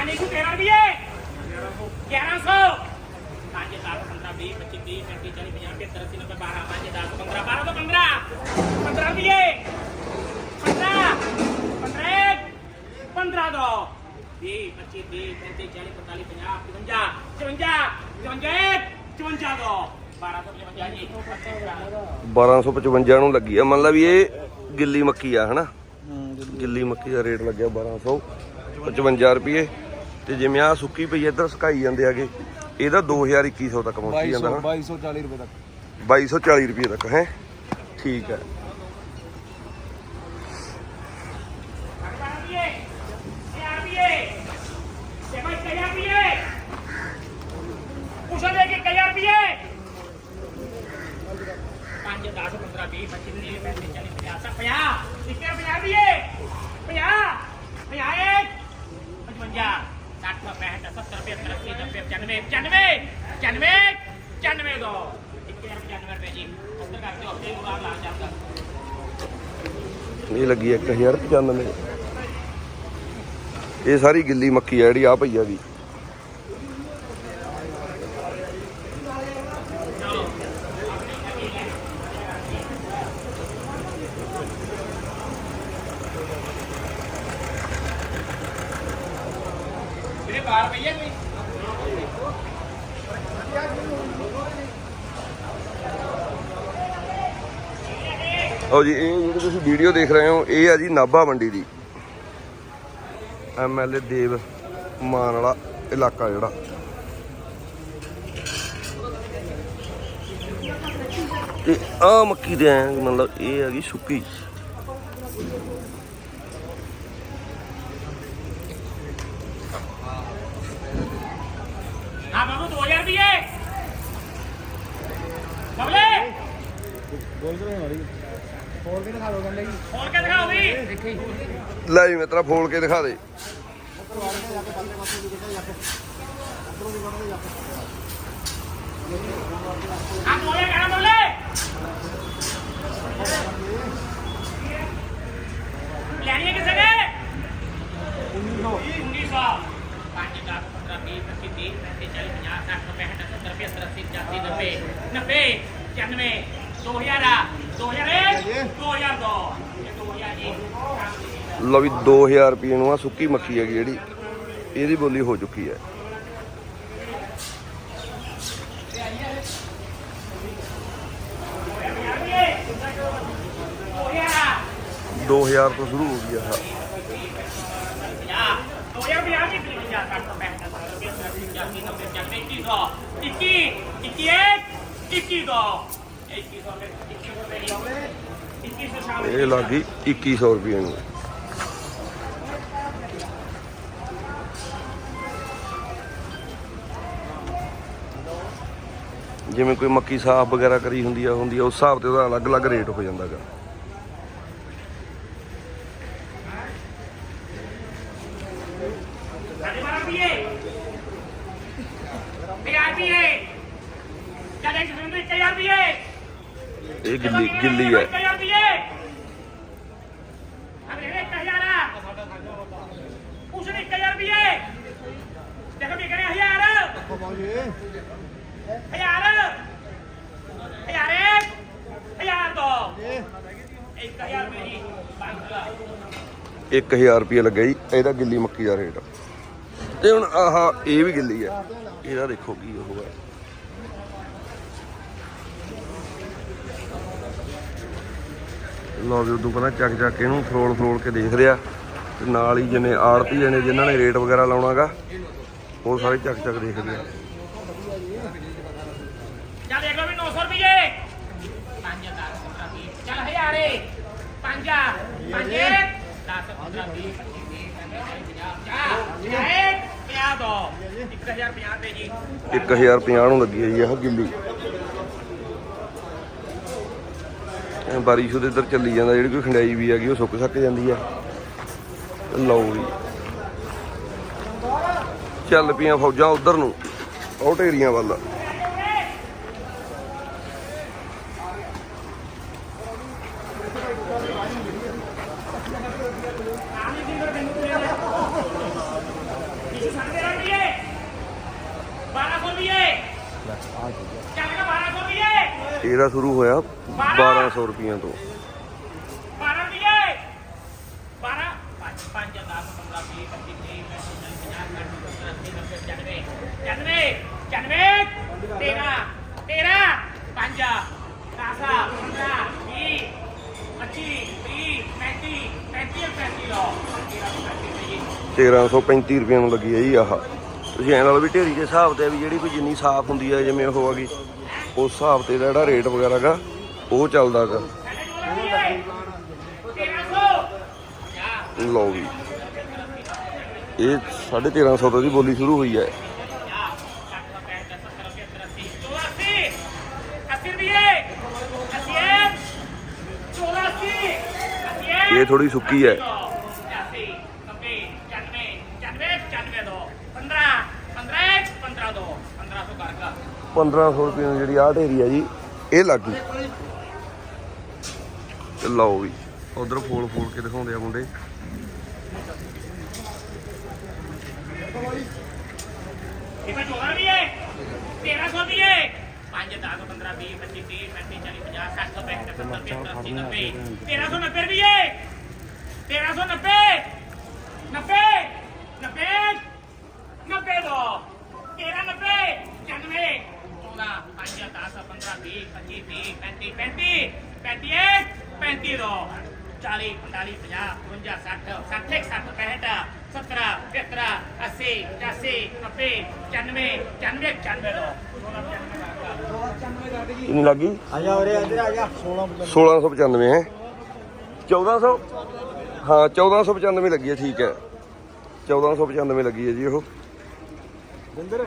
ਪਾਣੀ ਨੂੰ 13 ਰੁਪਏ 1100 ਪੰਜ 10 15 20 25 30 35 40 50 70 80 90 12 ਪੰਜ 10 15 12 ਤੋਂ 15 15 ਰੁਪਏ 15 15 15 ਦੋ। 20 25 30 35 40 45 50 55 55 55 ਦੋ। 1255 ਜੀ। 1255 ਨੂੰ ਲੱਗੀ ਆ। ਮੰਨ ਲਾ ਵੀ ਇਹ ਗਿੱਲੀ ਮੱਕੀ ਆ ਹਨਾ? ਗਿੱਲੀ। ਮੱਕੀ ਦਾ ਰੇਟ ਲੱਗਿਆ 1255 ਰੁਪਏ ਤੇ ਜਿਵੇਂ ਆ ਸੁੱਕੀ ਪਈ ਇੱਧਰ ਸੁਕਾਈ ਜਾਂਦੇ ਆਗੇ ਇਹਦਾ 2000 ਤੱਕ ਪਹੁੰਚੀ ਜਾਂਦਾ ਨਾ। 2240 ਰੁਪਏ ਤੱਕ। 2240 ਰੁਪਏ ਤੱਕ ਹੈ? ਠੀਕ ਹੈ ਇਹ ਲੱਗੀ 1095 ਇਹ ਸਾਰੀ ਗਿੱਲੀ ਮੱਕੀ ਆ ਜਿਹੜੀ ਆ ਭਈਆ ਦੀ ਬਾਹਰ ਪਈਏ ਕੋਈ? ਉਹ ਜੀ ਇਹ ਜਿਹੜੀ ਤੁਸੀਂ ਵੀਡੀਓ ਦੇਖ ਰਹੇ ਹੋ ਇਹ ਆ ਜੀ ਨਾਭਾ ਮੰਡੀ ਦੀ। ਐਮਐਲਏ ਦੇਵ ਮਾਨ ਵਾਲਾ ਇਲਾਕਾ ਜਿਹੜਾ। ਤੇ ਆ ਮੱਕੀ ਦੇ ਐ ਮਤਲਬ ਇਹ ਹੈਗੀ ਸੁੱਕੀ। ਹਾਂ ਬਾਬੂ 2000 ਰੁਪਏ ਬਬਲੇ! ਬੋਲ ਕੇ ਮਾਰੀ ਫੋਨ ਕੇ ਦਿਖਾ ਦੋ ਕਹਿੰਦੇ ਜੀ। ਖੋਲ ਕੇ ਦਿਖਾਓ ਵੀ। ਲੈ ਜੀ ਮਿੱਤਰਾ ਫੋਲ ਕੇ ਦਿਖਾ ਦੇ। ਹਾਂ 2000 ਕਹਿਣਾ ਬਬਲੇ ਲੈਣੀ ਹੈ ਕਿਸੇ ਨੇ 1900 1900 5 10 15 20 25 30 35 40 50 60 65 70 80 90 90 95 2000 2001 2002 ਇਹ 2000 ਜੀ ਲਓ ਵੀ 2000 ਰੁਪਏ ਨੂੰ ਆ ਸੁੱਕੀ ਮੱਕੀ ਹੈਗੀ ਜਿਹੜੀ, ਇਹਦੀ ਬੋਲੀ ਹੋ ਚੁੱਕੀ ਹੈ। ਦੋ ਹਜ਼ਾਰ ਤੋਂ ਸ਼ੁਰੂ ਹੋ ਗਈ ਆ ਇਹ ਲੱਗੀ 2100 ਰੁਪਏ ਨੂੰ। ਜਿਵੇਂ ਕੋਈ ਮੱਕੀ ਸਾਫ਼ ਵਗੈਰਾ ਕਰੀ ਹੁੰਦੀ ਆ ਹੁੰਦੀ ਆ ਉਸ ਹਿਸਾਬ ਤੇ ਉਹਦਾ ਅਲੱਗ-ਅਲੱਗ ਰੇਟ ਹੋ ਜਾਂਦਾ ਗਾ। ਇਹ ਗਿੱਲੀ ਗਿੱਲੀ ਹੈ ਉਸਨੇ 1000 ਰੁਪਏ ਦੇਖੋ ਵੀ ਕਰੇ 1000 ਪਹੁੰਚੇ ਹਜ਼ਾਰ ਹਜ਼ਾਰ ਇੱਕ ਹਜ਼ਾਰ ਦੋ ਇੱਕ ਹਜ਼ਾਰ ਰੁਪਏ ਜੀ ਬੰਦ 1000 ਰੁਪਏ ਲੱਗਾ ਜੀ ਇਹਦਾ ਗਿੱਲੀ ਮੱਕੀ ਦਾ ਰੇਟ ਤੇ ਹੁਣ ਆਹ ਇਹ ਵੀ ਗਿੱਲੀ ਹੈ ਇਹਦਾ ਦੇਖੋ ਕੀ ਉਹ ਹੈ ਲਓ ਵੀ ਉਦੋਂ ਪਹਿਲਾਂ ਚੱਕ ਚੱਕ ਕੇ ਇਹਨੂੰ ਫਰੋਲ ਫਰੋਲ ਕੇ ਦੇਖ ਰਿਆ ਤੇ ਨਾਲ ਹੀ ਜਿਹਨੇ ਆੜਤੀ ਨੇ ਜਿਨ੍ਹਾਂ ਨੇ ਰੇਟ ਵਗੈਰਾ ਲਾਉਣਾਗਾ ਉਹ ਸਾਰੇ ਚੱਕ ਚੱਕ ਦੇਖਦੇ ਆ। ਚੱਲ ਦੇਖ ਲਓ ਵੀ 900 ਰੁਪਏ 5 10 15 20 ਚੱਲ ਹਜ਼ਾਰੇ। 5 5 10 15 20 50 1050 ਨੂੰ ਲੱਗੀ ਹੈ ਜੀ ਗਿੱਲੀ। ਬਾਰਿਸ਼ ਉਹਦੇ ਇੱਧਰ ਚੱਲੀ ਜਾਂਦਾ, ਜਿਹੜੀ ਕੋਈ ਖੰਡਾਈ ਵੀ ਹੈਗੀ ਉਹ ਸੁੱਕ ਸੱਕ ਜਾਂਦੀ ਆ। ਲਓ ਵੀ ਚੱਲ ਪਈਆਂ ਫੌਜਾਂ ਉਧਰ ਨੂੰ। ਉਹ ਢੇਰੀਆਂ ਵੱਲ। ਇਹਦਾ ਸ਼ੁਰੂ ਹੋਇਆ 1200 ਰੁਪਈਆਂ ਤੋਂ। 12 ਰੁਪਏ 12 5 5 10 15 20 25 30 35 40 50 90 13 13 5 10 15 20 25 30 35 35 35 ਲੋ 1335 ਰੁਪਏ ਨੂੰ ਲੱਗੀ ਹੈ ਜੀ ਆਹ। ਤੁਸੀਂ ਐਂ ਲਾ ਲਓ ਵੀ ਢੇਰੀ ਦੇ ਹਿਸਾਬ ਤੇ ਵੀ ਜਿਹੜੀ ਕੋਈ ਜਿੰਨੀ ਸਾਫ਼ ਹੁੰਦੀ ਹੈ ਜਿਵੇਂ ਉਹ ਹੈਗੀ ਉਸ ਹਿਸਾਬ ਤੇ ਜਿਹੜਾ ਰੇਟ ਵਗੈਰਾ ਗਾ, ਉਹ ਚੱਲਦਾ ਗਾ। ਲਓ ਵੀ, ਇਹ 1350 ਤੋਂ ਦੀ ਬੋਲੀ ਸ਼ੁਰੂ ਹੋਈ ਹੈ ਇਹ ਥੋੜੀ ਸੁੱਕੀ ਹੈ 1500 ਰੁਪਏ ਨੂੰ ਜਿਹੜੀ ਆਹ ਢੇਰੀ ਆ ਜੀ ਇਹ ਲੱਗ ਗਈ ਤੇ ਲਓ ਵੀ ਉਧਰ ਫੋਲ ਫੋਲ ਕੇ ਦਿਖਾਉਂਦੇ ਆ ਮੁੰਡੇ ਇਹਦਾ ਜੋੜਾ ਵੀ ਹੈ 1300 ਵੀ ਹੈ 5 10 15 20 25 30 35 40 50 60 70 75 80 90 1390 ਵੀ ਹੈ 1390 25 30 35 35 35 35 ਦੋ 40 45 50 55 60 60 61 65 70 75 80 85 90 95 95 ਦੋ 1695 ਕਿੰਨੀ ਲੱਗੀ ਆ ਜਾ ਉਰੇ ਇੱਧਰ ਆ ਜਾ 1695 1695 ਹੈ 1400 ਹਾਂ 1495 ਲੱਗੀ ਹੈ ਠੀਕ ਹੈ 1495 ਲੱਗੀ ਹੈ ਜੀ ਉਹ ਬਿੰਦਰ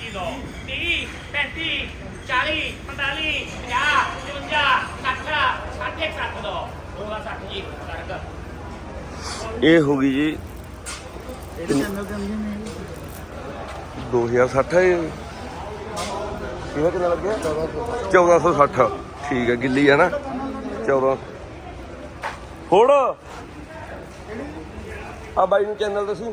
25 ਲਓ 30 35 40 45 50 55 60 60 ਲਓ 260 ਜੀ ਇਹ ਹੋ ਗਈ ਜੀ। 2060 ਇਹ? ਕਿਹਦਾ ਕਿੰਨਾ ਲੱਗਿਆ? 1460 ਠੀਕ ਹੈ ਗਿੱਲੀ ਹੈ ਨਾ? 14 ਹੋੜ ਆ ਬਾਈ ਨੂੰ ਚੈਨਲ ਦੱਸੀ।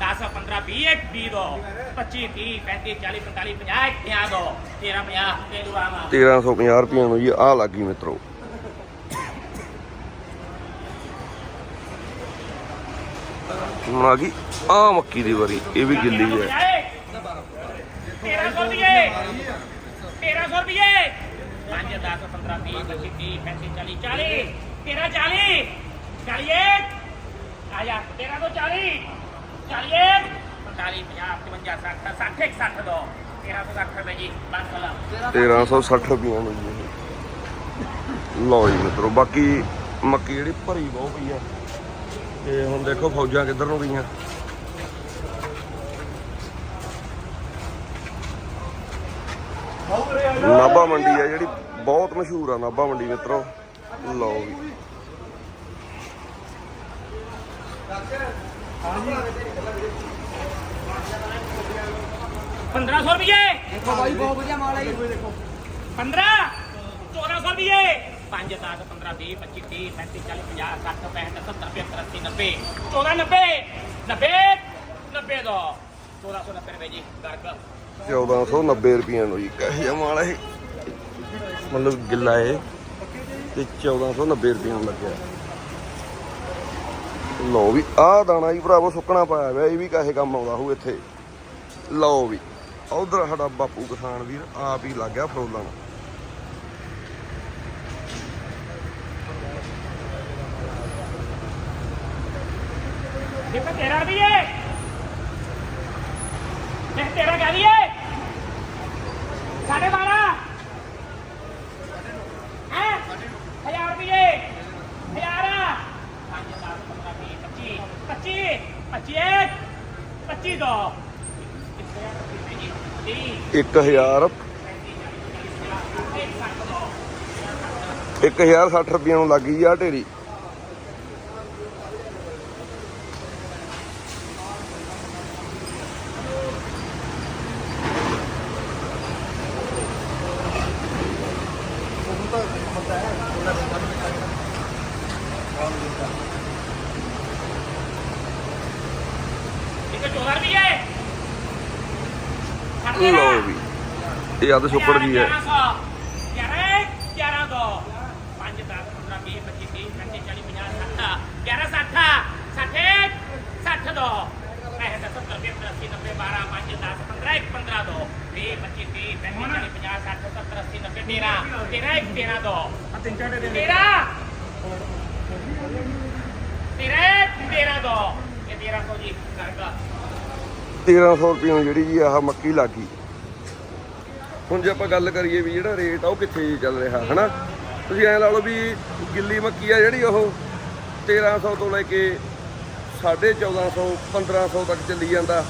10 15 20 20 ਦੋ 25 30 35 40 45 50 50 ਦੋ 13 50 ਤੇ ਦੁਆਵਾ। 1350 ਰੁਪਏ ਨੂੰ ਜੀ ਆਹ ਲੱਗੀ ਮਿੱਤਰੋ। ਹੁਣ ਆ ਗਈ ਆ ਮੱਕੀ ਦੀ ਵਾਰੀ ਇਹ ਵੀ ਗਿੱਲੀ ਹੈ। 1300 ਰੁਪਏ 1300 ਰੁਪਏ 5 10 15 20 25 30 35 40 40 13 40 41 ਆ ਜਾ 1340 40 45 ਲਓ ਜੀ ਮਿੱਤਰੋ, ਬਾਕੀ ਮੱਕੀ ਹੁਣ ਦੇਖੋ ਫੌਜਾਂ ਕਿੱਧਰ ਨੂੰ ਗਈਆਂ। ਨਾਭਾ ਮੰਡੀ ਆ ਜਿਹੜੀ ਬਹੁਤ ਮਸ਼ਹੂਰ ਆ, ਨਾਭਾ ਮੰਡੀ ਮਿੱਤਰੋ। ਲਓ ਜੀ। 1500 ਰੁਪਏ ਦੇਖੋ ਭਾਈ ਨੂੰ ਇੱਕ ਇਹ ਮਾਲ ਹੈ ਮਤਲਬ ਗਿੱਲਾ ਹੈ ਤੇ 1490 ਰੁਪਏ ਲੱਗਿਆ। ਲਓ ਵੀ, ਆਹ ਦਾਣਾ ਜੀ ਭਰਾਵੋ ਸੁੱਕਣਾ ਪਾਇਆ ਹੋਇਆ, ਇਹ ਵੀ ਕਾਹੇ ਕੰਮ ਆਉਂਦਾ ਹੋਊ ਇੱਥੇ। ਲਓ ਵੀ, ਉਧਰ ਸਾਡਾ ਬਾਪੂ ਕਿਸਾਨ ਵੀਰ ਆਪ ਹੀ ਲੱਗ ਗਿਆ ਫਰੋਲਣ। ਇਹ ਤੇਰਾ ਵੀ ਏ। ਇਹ ਤੇਰਾ ਗਾੜੀ ਏ? ਸਾਡੇ 12 1000 1060 ਰੁਪਏ ਨੂੰ ਲੱਗ ਗਈ ਆ ਢੇਰੀ। ਇਹ ਅੱਧ ਛੋਪੜ ਦੀ ਹੈ। 11 ਦੋ 5 10 15 ਦੋ 60 70 80 ਦੋ 20 25 30 35 1300 ਰੁਪਏ ਜਿਹੜੀ ਆਹ ਮੱਕੀ ਲੱਗੀ ਹੁਣ ਜੇ ਆਪਾਂ ਗੱਲ ਕਰੀਏ ਵੀ ਜਿਹੜਾ ਰੇਟ ਆ ਉਹ ਕਿੱਥੇ ਜੀ ਚੱਲ ਰਿਹਾ, ਹਨਾ? ਤੁਸੀਂ ਐਂ ਲਾ ਲਓ ਵੀ ਗਿੱਲੀ ਮੱਕੀ ਆ ਜਿਹੜੀ ਉਹ 1300 ਤੋਂ ਲੈ ਕੇ 1450 1500 ਤੱਕ ਚੱਲੀ ਜਾਂਦਾ।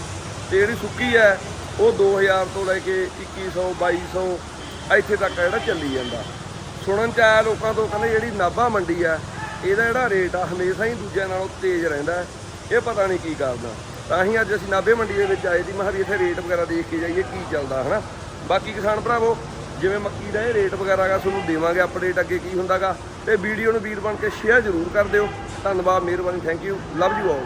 ਤੇ ਜਿਹੜੀ ਸੁੱਕੀ ਹੈ ਉਹ 2000 ਤੋਂ ਲੈ ਕੇ 2100 2200 ਇੱਥੇ ਤੱਕ ਜਿਹੜਾ ਚੱਲੀ ਜਾਂਦਾ। ਸੁਣਨ ਚ ਆਇਆ ਲੋਕਾਂ ਤੋਂ ਕਹਿੰਦੇ ਜਿਹੜੀ ਨਾਭਾ ਮੰਡੀ ਆ, ਇਹਦਾ ਜਿਹੜਾ ਰੇਟ ਆ ਹਮੇਸ਼ਾ ਹੀ ਦੂਜਿਆਂ ਨਾਲੋਂ ਤੇਜ਼ ਰਹਿੰਦਾ ਇਹ ਪਤਾ ਨਹੀਂ ਕੀ ਕਾਰਨ ਤਾਂ ਹੀ ਅੱਜ ਅਸੀਂ ਨਾਭੇ ਮੰਡੀ ਦੇ ਵਿੱਚ ਆਏ ਸੀ, ਮੈਂ ਕਿਹਾ ਵੀ ਇੱਥੇ ਰੇਟ ਵਗੈਰਾ ਦੇਖ ਕੇ ਜਾਈਏ, ਕੀ ਚੱਲਦਾ, ਹਨਾ? ਬਾਕੀ ਕਿਸਾਨ ਭਰਾਵੋ, ਜਿਵੇਂ ਮੱਕੀ ਦਾ ਇਹ ਰੇਟ ਵਗੈਰਾ ਗਾ ਤੁਹਾਨੂੰ ਦੇਵਾਂਗੇ ਅਪਡੇਟ ਅੱਗੇ ਕੀ ਹੁੰਦਾਗਾ, ਤੇ ਵੀਡੀਓ ਨੂੰ ਵੀਰ ਬਣ ਕੇ ਸ਼ੇਅਰ ਜ਼ਰੂਰ ਕਰ ਦਿਓ। ਧੰਨਵਾਦ, ਮਿਹਰਬਾਨੀ thank you love you all